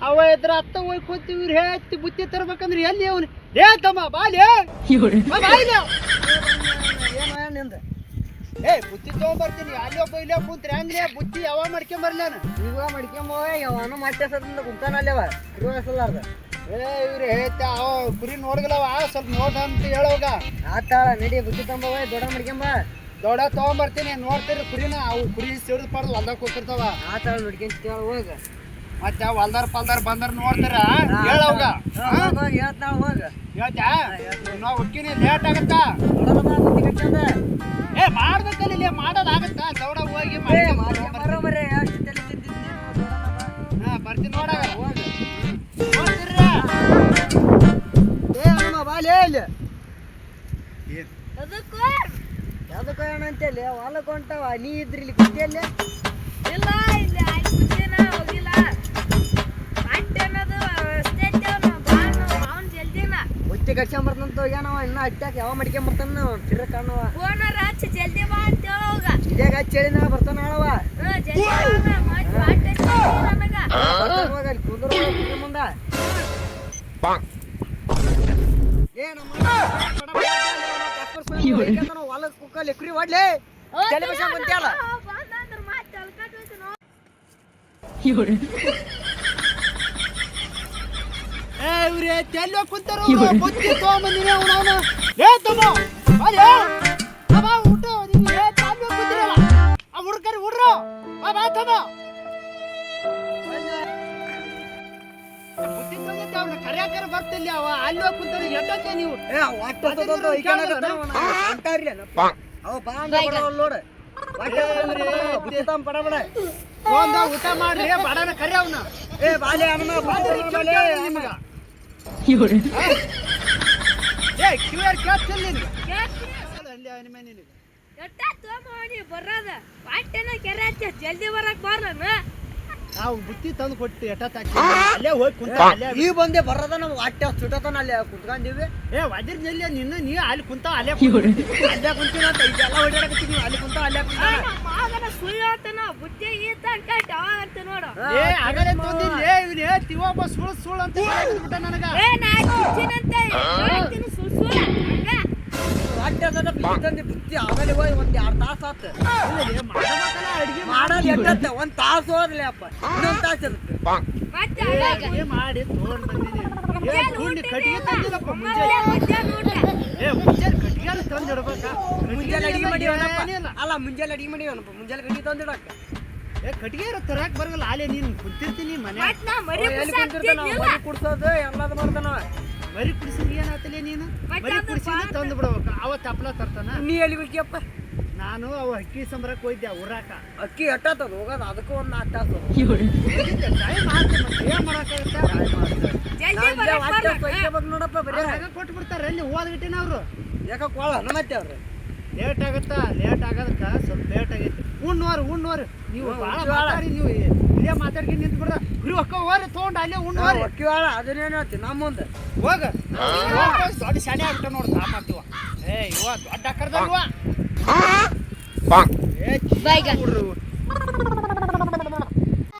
ಅವ ಇದ್ರ ಅತ್ತ ಹೋಗಿ ಕೂತಿ ಇವ್ರು ಹೇಳ್ತಿ ಬುತ್ತಿ ತರ್ಬೇಕಂದ್ರೆ ಎಲ್ಲಿ ಅವನು? ಏ ತಮ್ಮ ಬಾಲಿ! ನಿಂದ ಏ ಬುತ್ತಿ ತಗೊಂಬರ್ತೀನಿ ಅಲ್ಲಿ ಒಬ್ಬ ಇಲ್ಲೇ ಕುಂತ್ರಿ ಹಂಗ್ಲೇ ಬುತ್ತಿ ಯಾವ ಮಾಡ್ಕೊಂಬರ್ಲಾನ ಇವ ಮಡ್ಕೊಂಬೋವ ಯಾವನು ಮತ್ತೆ ಸದಿಂದ ಕುಂತಾನಲ್ಲೇವ ಇರುವ ಹೆಸಲಾರ್ದ ಏ ಇವ್ರು ಹೇಳ್ತ ಅವ ಕುರಿ ನೋಡ್ಗಲವ ಸ್ವಲ್ಪ ನೋಡ ಅಂತ ಹೇಳೋಗ ಆತಾಳ ನಡಿ ಬುತ್ತಿ ತಗೊಂಬವ ದೊಡ್ಡ ಮಡ್ಕೊಂಬ. ದೊಡ್ಡ ತಗೊಂಬರ್ತೀನಿ ನೋಡ್ತೀರಿ ಕುರಿನ ಅವು ಕುರಿ ಸಿಡಿದು ಪಡ್ದು ಹೊಲ್ದಾಗ ಕೂತಿರ್ತಾವ. ಆತಾಳ ನೋಡ್ಕೊಂತ ಹೋಗ ಮತ್ತೆ ಹೊಲ್ದಾರ್ ಪಲ್ದಾರ್ ಬಂದ್ರ ನೋಡ್ತಾರ? ಹೋಗ ಹೇಳ್ತಾ ನಾವು ಲೇಟ್ ಆಗತ್ತ? ಏ ಮಾಡ್ಬೇಕಲ್ಲ ಇಲ್ಲಿ ಮಾಡೋದಾಗತ್ತಾ? ದೌಡ ಹೋಗಿ ಬರ್ತೀನಿ. ಬರೇ ಅಷ್ಟು ತಲೆ ತಿಂದಿದ್ದೀನಿ? ಹಾ ಬರ್ತೀನಿ ನೋಡಾಗ ಹೋಗ. ಏ ಅಮ್ಮ ಬಾಲೆ ಇಲ್ಲಿ? ಯಾವ್ದಕ್ಕ ಏನಂತೇಳಿ ಹೊಲಕ್ಕೆ ಹೊಂಟವ. ನೀ ಇದ್ರಿ ಇಲ್ಲಿ ಕುಂತಿಯಲ್ಲಿ ಇಲ್ಲ ಇಲ್ಲ ಬುತ್ತಿ ಏನವ ಹೋಗ್ಯಾನವ ಇನ್ನ ಅಟ್ಟಾಕ ಯಾವ ಮಡ್ಕೊಂಬರ್ತಾನ ತಿರ್ಗ ಕಾಣವ ಫೋನರ ಹಚ್ಚಿ ಜಲ್ದಿ ಬಾ ಅಂತ ಹೇಳೋಗ ಇದಾಗ ಹಚ್ಚೇಳಿನ ಬರ್ತಾನ ಆಳವ ಹ್ಞೂ ಜಲ್ದಿ ಹೋಗ ಮತ್ತೆ ಅಟ್ಟೆ ನನಗ ಬರ್ತಾನ ಹೋಗ ಅಲ್ಲಿ ಕುಂದ್ರ ಕುಂದ್ರ ಮುಂದ ಏ ನಮ್ಮ ಹೊಲಕ್ಕೆ ಕುಕ್ಕಲ್ಲಿ ಕುರಿ ಹೊಡ್ಲಿ ತಲೆ ಬಸ ಬಂತ್ಯಾಲ ಬಂದಂದ್ರ ಮತ್ತೆ ಅಲ್ಕಟ್ ಹೋಯ್ತು ನೋ ಏ ಇವ್ರೆ ತೆಲ್ಲೋ ಕುಂತಾರ ಬುತ್ತಿ ತಗೊಂಬಂದಿನಿ ಅವನು ಅವನು. ಏ ತಮ್ಮ ಬಾಲೆ ಅವ ಊಟ ನೀನು ಏ ತಾಂಬೆ ಕುಂತಿರಲ್ಲ ಆ ಹುಡ್ಕರಿ ಹುಡ್ರು. ಬಾ ಬಾ ತಮ್ಮ. ಬುತ್ತಿ ತಂದಿದ್ದ ಅವ್ನ ಕರ್ಯಾಕರ ಬರ್ತಿಲ್ಲ ಅವ ಅಲ್ಲಿ ಹೋಗಿ ಕುಂತಾರ ಎಡ್ಡಕ್ಕೆ ನೀವು? ಏ ಒಟ್ಟ ತೊಗೊಂಡು ಈ ಕಡೆ ಹೊಂಟಾರ್ಲಿ ಅವ ಬಾ ಅಂದ ಬಡವಲ್ಲ ನೋಡು. ಬುತ್ತಿ ತಮ್ಮ ಬಡ ಬಡ ಊಟ ಮಾಡ್ರಿ ಬಡನ ಕರಿ ಅವನ. ಏ ಬಾಲೆ ಅನ್ನ ಬಾಲೆ ನಿಮಗ. ಜಲ್ದಿ ಬರಕ್ ಬಾರ್ಲನ ನಾವು ಬುತ್ತಿ ತಂದು ಕೊಟ್ಟು ಎಟ್ಟ ಅಲ್ಲೇ ಹೋಗಿ ಕುಂತ ಅಲ್ಲೇ ಈ ಬಂದೆ ಬರೋದ ನಾವು ಹೊಟ್ಟೆ ಸುಟ್ಟತನ ಅಲ್ಲೇ ಕುತ್ಕೊಂಡಿವಿ. ಏ ವದಿರ್ ಜಲ್ಲಿ ನಿನ್ನ ನೀ ಅಲ್ಲಿ ಕುಂತ ಅಲ್ಲೇ. ಅಲ್ಲೇ ಕುಂತಿನ ಅಂತ ಇದೆಲ್ಲ ಓಡಾಡಕತ್ತೀನಿ ಅಲ್ಲಿ ಕುಂತ ಅಲ್ಲೇ ಕುಂತ ಮಗನ ಸುಳ್ಳು ಹೇಳ್ತಾನ. ಈ ಈತ ಏ ಆಗಲೇ ತಂದಿಲ್ಲ ಏ ಇವ್ನು ಏ ಸುಳ್ಳು ಸುಳ್ಳು ಅಂತ ಹೇಳ್ಬಿಟ್ಟ ನನಗ. ಏ ನಾ ಕಿಚ್ಚಿನಂತೆ ಹೇಳ್ತೀನಿ ಸುಳ್ಳು ಹಂಗ? ಬುತ್ತಿ ಆಮೇಲೆ ಹೋಗಿ ಒಂದ್ ಎರಡು ತಾಸು ಆತು. ಅಡ್ಗೆ ಮಾಡೋದು ಎಟ್ಟತ್ತ? ಒಂದ್ ತಾಸು ಹೋದ್ಲಿ ಅಪ್ಪ. ತಾಸು ತಾಸ ಇರುತ್ತೆ. ಮಾಡಿ ತಗೊಂಡ್ ಬಂದಿನಿ ಮುಂಜಾನೆ ಗುಂಡಿ ಊಟ ಕಟ್ಟಿಗೆ ತಂದಿಲ್ಲಪ್ಪ ಮುಂಜಾನೆ. ಏ ಮುಂಜಾನೆ ಕಟ್ಟಿಗೆ ತಂದಿಡ್ಬೇಕಾ? ಮುಂಜಾನೆ ಅಡಿಗೆ ಏನಿಲ್ಲ. ಅಲ್ಲ ಮುಂಜಾನೆ ಅಡಿಗೆ ಮಾಡಿ ಮುಂಜಾನೆ ಕಟ್ಟಿಗೆ ತಂದಿಡಕ್ಕ ಏ ಕಟ್ಟಿಗೆ ತರಕ್ ಬರಲ್ಲ. ಆಲೆ ನೀನ್ ಕುಂತಿರ್ತೀನಿ ಮನೆ. ಮತ್ ನಾ ಮರಿ ಮರಿ ಕುಡ್ಸೋದು ಎಲ್ಲಾದು ಮಾಡ್ತಾನ ಮರಿ ಕುಡಿಸಿದ್ರೆ ಏನಾತಲೆ ನೀನು? ಮತ್ತೆ ಮರಿ ಅದು ಕುಡಿಸಿದ್ರೆ ಬಾಳ- ತಂದು ಬಿಡ್ಬೇಕು. ಅವ ತಪ್ಪಲ ತರ್ತಾನ. ನೀ ಎಲ್ಲಿ ಬೇಕಪ್ಪ ನಾನು ಅವ ಅಕ್ಕಿ ಸಂಬರಕ್ಕೆ ಹೋಗಿದ್ದೆ ಉರಾಕ. ಅಕ್ಕಿ ಎಟ್ಟತ್ತದ ಹೋಗೋದು ಅದಕ್ಕೂ ಒಂದ್ ನಾಲ್ಕು ತಾಸು. ಟೈಮ್ ಆಯ್ತು ಮತ್ತೆ ಏನ್ ಮಾಡಕ್ಕಾಗತ್ತೆ? ಜಲ್ದಿ ಬರಕ್ ಬಾರ್ಲ ನೋಡಪ್ಪ ಬರೀ. ಅವ್ರಾಗ ಕೊಟ್ಟು ಬಿಡ್ತಾರೆ ಅಲ್ಲಿ ಹೋದ್ಗಿಟ್ಟಿನ ಅವರು? ಯಾಕ ಕೊಳ ಮತ್ತೆ ಅವ್ರು. ಲೇಟ್ ಆಗತ್ತಾ? ಲೇಟ್ ಆಗೋದಕ್ಕ? ಸ್ವಲ್ಪ ಲೇಟ್ ಆಗೈತಿ. ಉಣ್ಣೋರು ಉಣ್ಣೋರು ನೀವು ಭಾಳ. ಮಾತಾಡಿ ನೀವು ಇಲ್ಲೇ ಮಾತಾಡ್ಕಿ ನಿಂತು ಬಿಡ್ರ ಗುರಿ ಹೊಕ್ಕ ಹೋರಿ ತೊಗೊಂಡು ಅಲ್ಲೇ ಉಣ್ಣೋರಿ ಅಕ್ಕಿ ವಾಳ ಅದನ್ನೇನು ಹೇಳ್ತಿ ನಮ್ಮ ಮುಂದೆ. ಹೋಗ. ದೊಡ್ಡ ಶಾಣೆ ಆಗ್ಬಿಟ್ಟ ನೋಡ್ದ ಆ ಮಾತಿವ ಏ ಇವ ದೊಡ್ಡ ಅಕ್ಕರ್ದಲ್ವ? ಏ ಬೈಗ. ಹುಡ್ರು.